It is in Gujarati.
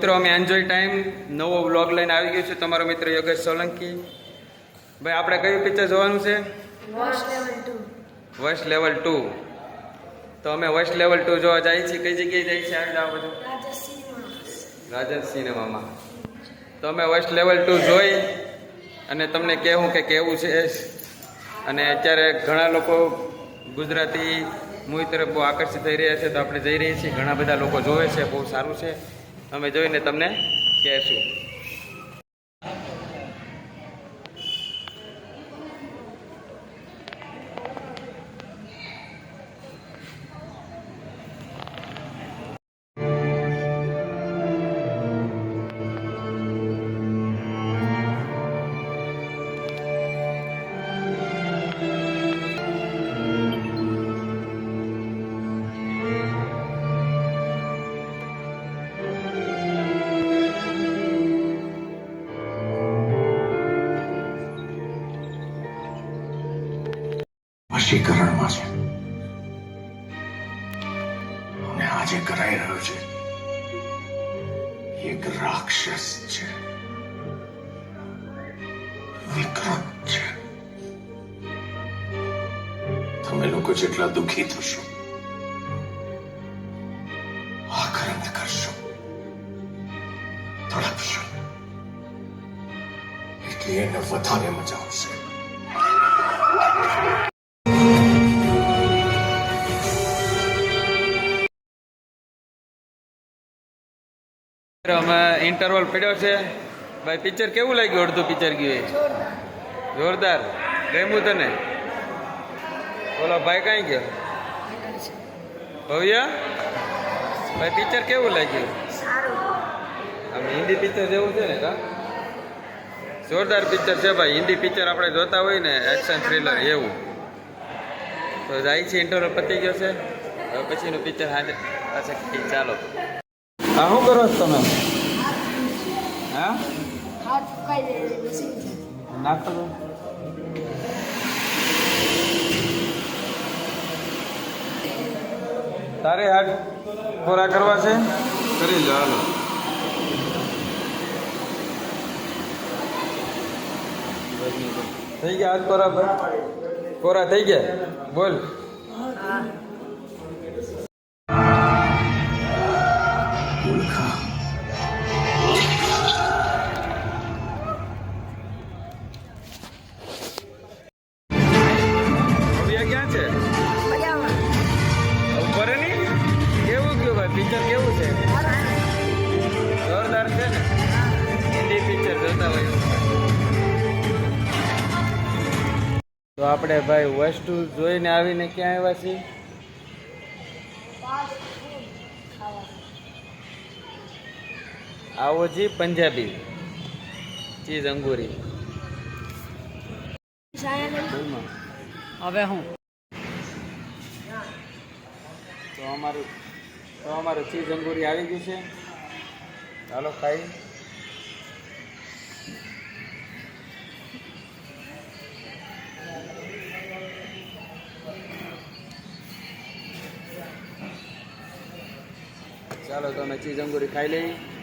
મિત્રો અમે એન્જોય ટાઈમ નવો વ્લોગ લઈને આવી ગયો છે. તમારો મિત્ર યોગેશ સોલંકી. ભાઈ આપણે કયું પિક્ચર જોવાનું છે? વોશ લેવલ ટુ તો અમે વશ લેવલ ટુ જોવા જઈએ છીએ. કઈ જગ્યાએ જઈએ છીએ આવી જાવ બધું રાજન સિનેમામાં તો અમે વશ લેવલ ટુ જોઈ અને તમને કહેવું કે કેવું છે. અને અત્યારે ઘણા લોકો ગુજરાતી મૂવી તરફ બહુ આકર્ષિત થઈ રહ્યા છે. તો આપણે જઈ રહ્યા છીએ. ઘણા બધા લોકો જોવે છે. બહુ સારું છે. અમે જોઈને તમને કહેશું. વશીકરણમાં છે. અને આજે કરાઈ રહ્યો છે. એક રાક્ષસ છે. વિકૃત છે. તમે લોકો જેટલા દુઃખી થશો, આક્રંદ કરશો, તડપશો. એટલે એને વધારે મજા આવશે. અમે ઇન્ટરવલ પડ્યો છે. ભાઈ પિક્ચર કેવું લાગ્યું અડધું પિક્ચર ગયું જોરદાર. ગમ્યું તને? બોલો, ભાઈ કઈ ગયો? ભવ્ય? ભાઈ પિક્ચર કેવું લાગ્યું? આમ હિન્દી પિક્ચર જેવું છે ને, કા? જોરદાર પિક્ચર છે ભાઈ. હિન્દી પિક્ચર આપણે જોતા હોય ને એક્શન થ્રિલર એવું. તો જાય છે ઇન્ટરવલ પતી ગયો છે. હવે પછીનું પિક્ચર હાજર પાછા ચાલો. હા શું કરો છો તમે હા હાથ ફૂંકાઈ દે બેસી નાખો તો તારે હાથ કોરા કરવા છે કરી લો હાલો થઈ ગયા હાથ કોરા ભાઈ કોરા થઈ ગયા બોલ પિક્ચર કેવું છે? જોરદાર છે ને? હિન્દી પિક્ચર જોતા હોય. તો આપણે ભાઈ વસ્તુ જોઈને આવીને ક્યાં આવ્યા છીએ? આવો જી પંજાબી. ચીઝ અંગુરી. હવે હું. તો અમારું તો અમારે ચીઝ અંગુરી આવી ગયું છે. ચાલો ખાઈ. ચાલો, તો અમે ચીઝ અંગુરી ખાઈ લઈએ.